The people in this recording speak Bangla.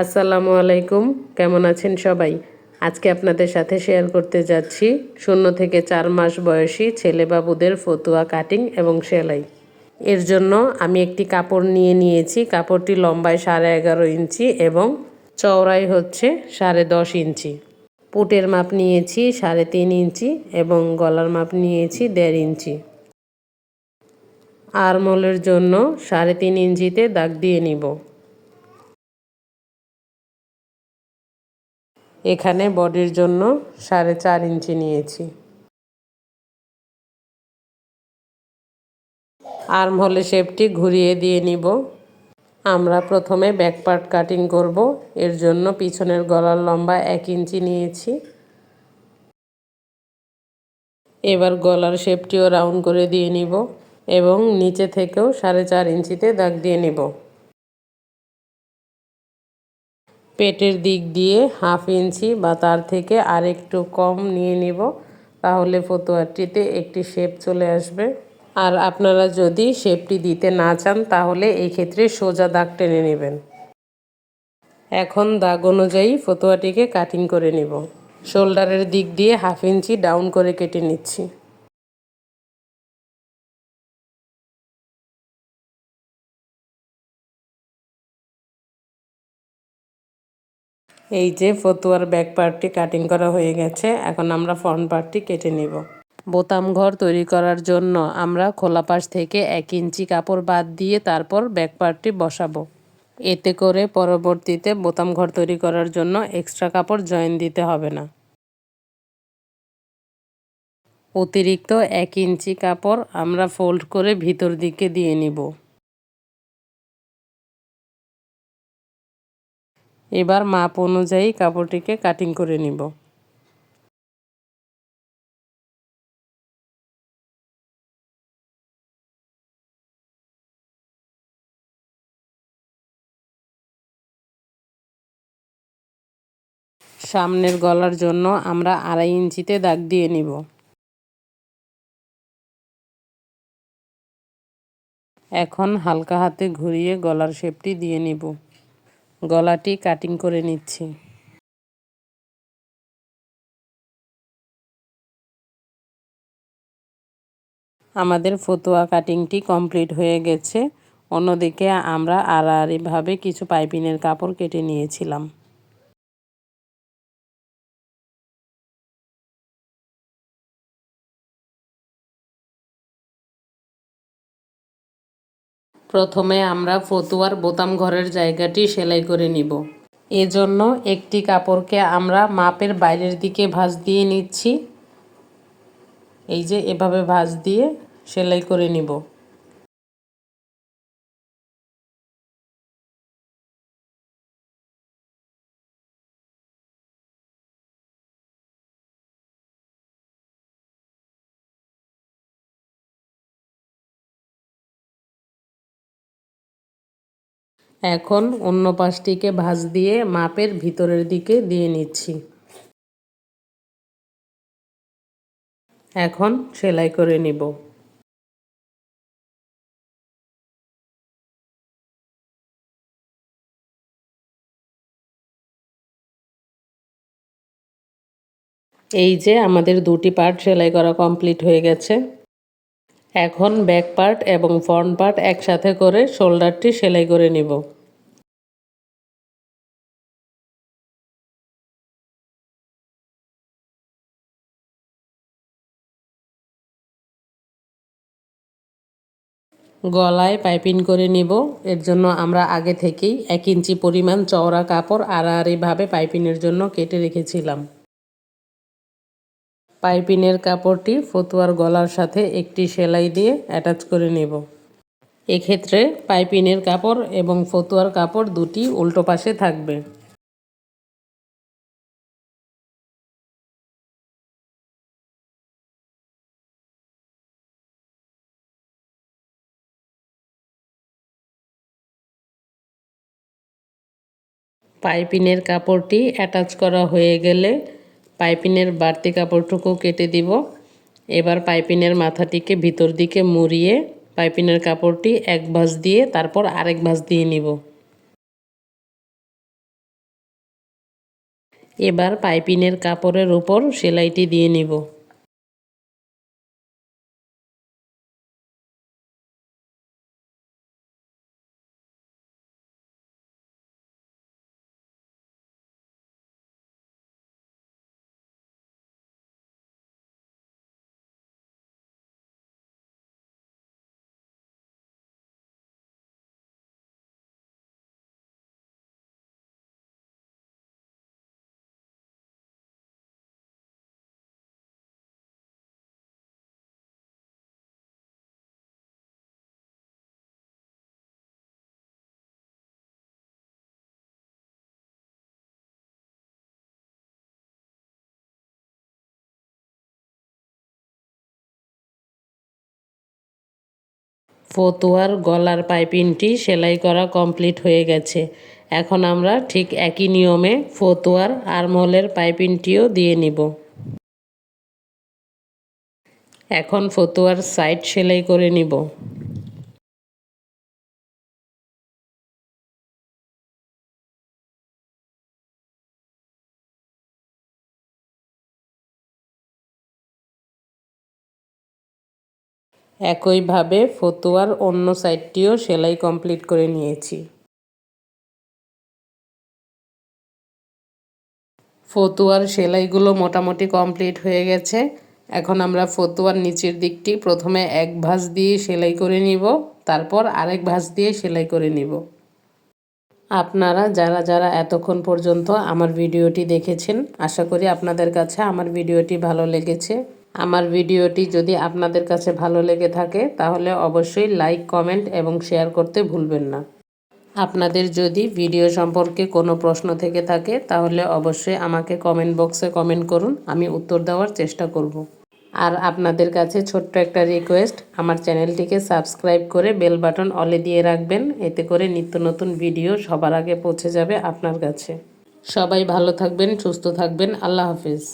আসসালামু আলাইকুম, কেমন আছেন সবাই? আজকে আপনাদের সাথে শেয়ার করতে যাচ্ছি শূন্য থেকে চার মাস বয়সী ছেলে বাবুদের ফতুয়া কাটিং এবং সেলাই। এর জন্য আমি একটি কাপড় নিয়ে নিয়েছি, কাপড়টি লম্বায় সাড়ে এগারো ইঞ্চি এবং চওড়াই হচ্ছে সাড়ে দশ ইঞ্চি। পুটের মাপ নিয়েছি সাড়ে তিন ইঞ্চি এবং গলার মাপ নিয়েছি দেড় ইঞ্চি। আরমলের জন্য সাড়ে তিন ইঞ্চিতে দাগ দিয়ে নিব। এখানে বডির জন্য সাড়ে চার ইঞ্চি নিয়েছি। আর্ম হলে শেপটি ঘুরিয়ে দিয়ে নিব। আমরা প্রথমে ব্যাক পার্ট কাটিং করব। এর জন্য পিছনের গলার লম্বা এক ইঞ্চি নিয়েছি। এবার গলার শেপটিও রাউন্ড করে দিয়ে নিব এবং নিচে থেকেও সাড়ে চার ইঞ্চিতে দাগ দিয়ে নিব। পেটের দিক দিয়ে হাফ ইঞ্চি বা তার থেকে আর একটু কম নিয়ে নিব, তাহলে ফতুয়ারটিতে একটি শেপ চলে আসবে। আর আপনারা যদি শেপটি দিতে না চান, তাহলে এই ক্ষেত্রে সোজা দাগ টেনে নেবেন। এখন দাগ অনুযায়ী ফতুয়াটিকে কাটিং করে নিব। শোল্ডারের দিক দিয়ে হাফ ইঞ্চি ডাউন করে কেটে নিচ্ছি। এই যে ফতুয়ার ব্যাক পার্টটি কাটিং করা হয়ে গেছে, এখন আমরা ফ্রন্ট পার্টটি কেটে নিব। বোতাম ঘর তৈরি করার জন্য আমরা খোলা পাশ থেকে এক ইঞ্চি কাপড় বাদ দিয়ে তারপর ব্যাক পার্টটি বসাবো। এতে করে পরবর্তীতে বোতাম ঘর তৈরি করার জন্য এক্সট্রা কাপড় জয়েন দিতে হবে না। অতিরিক্ত এক ইঞ্চি কাপড় আমরা ফোল্ড করে ভিতর দিকে দিয়ে নিব। এবার মাপ অনুযায়ী কাপড়টিকে কাটিং করে নিব। সামনের গলার জন্য আমরা আড়াই ইঞ্চিতে দাগ দিয়ে নিব। এখন হালকা হাতে ঘুরিয়ে গলার শেপটি দিয়ে নিব। গলাটি কাটিং করে নিচ্ছি। আমাদের ফতুয়া কাটিংটি কমপ্লিট হয়ে গেছে। অন্যদিকে আমরা আড়াআড়িভাবে কিছু পাইপিনের কাপড় কেটে নিয়েছিলাম। প্রথমে আমরা ফতুয়ার বোতাম ঘরের জায়গাটি সেলাই করে নিব। এজন্য একটি কাপড়কে আমরা মাপের বাইরের দিকে ভাঁজ দিয়ে নিচ্ছি। এই যে এভাবে ভাঁজ দিয়ে সেলাই করে নিব। এখন অন্য পাশটিকে ভাঁজ দিয়ে মাপের ভিতরের দিকে দিয়ে নিচ্ছি। এখন সেলাই করে নিব। এই যে আমাদের দুটি পার্ট সেলাই করা কমপ্লিট হয়ে গেছে। এখন ব্যাক পার্ট এবং ফ্রন্ট পার্ট একসাথে করে শোল্ডারটি সেলাই করে নিব। গলায় পাইপিং করে নিব। এর জন্য আমরা আগে থেকেই এক ইঞ্চি পরিমাণ চওড়া কাপড় আড়াআড়িভাবে পাইপিনের জন্য কেটে রেখেছিলাম। পাইপিনের কাপড়টি ফতুয়ার গলার সাথে একটি সেলাই দিয়ে অ্যাটাচ করে নেব। এক্ষেত্রে পাইপিনের কাপড় এবং ফতুয়ার কাপড় দুটি উল্টো পাশে থাকবে। পাইপিনের কাপড়টি অ্যাটাচ করা হয়ে গেলে পাইপিনের বাড়তি কাপড়টুকু কেটে দিব। এবার পাইপিনের মাথাটিকে ভিতর দিকে মুড়িয়ে পাইপিনের কাপড়টি এক ভাঁজ দিয়ে তারপর আরেক ভাঁজ দিয়ে নিব। এবার পাইপিনের কাপড়ের উপর সেলাইটি দিয়ে নিব। ফতুয়ার গলার পাইপিনটি সেলাই করা কমপ্লিট হয়ে গেছে। এখন আমরা ঠিক একই নিয়মে ফতুয়ার আরমহলের পাইপিনটিও দিয়ে নিব। এখন ফতুয়ার সাইড সেলাই করে নিব। একইভাবে ফতুয়ার অন্য সাইডটিও সেলাই কমপ্লিট করে নিয়েছি। ফতুয়ার সেলাইগুলো মোটামুটি কমপ্লিট হয়ে গেছে। এখন আমরা ফতুয়ার নিচের দিকটি প্রথমে এক ভাঁজ দিয়ে সেলাই করে নিব, তারপর আরেক ভাঁজ দিয়ে সেলাই করে নিব। আপনারা যারা যারা এতক্ষণ পর্যন্ত আমার ভিডিওটি দেখেছেন, আশা করি আপনাদের কাছে আমার ভিডিওটি ভালো লেগেছে। আমার ভিডিওটি যদি আপনাদের কাছে ভালো লেগে থাকে, তাহলে অবশ্যই লাইক, কমেন্ট এবং শেয়ার করতে ভুলবেন না। আপনাদের যদি ভিডিও সম্পর্কে কোনো প্রশ্ন থেকে থাকে, তাহলে অবশ্যই আমাকে কমেন্ট বক্সে কমেন্ট করুন, আমি উত্তর দেওয়ার চেষ্টা করব। আর আপনাদের কাছে ছোট্ট একটা রিকোয়েস্ট, আমার চ্যানেলটিকে সাবস্ক্রাইব করে বেল বাটন অলে দিয়ে রাখবেন, এতে করে নিত্য নতুন ভিডিও সবার আগে পৌঁছে যাবে আপনার কাছে। সবাই ভালো থাকবেন, সুস্থ থাকবেন, আল্লাহ হাফিজ।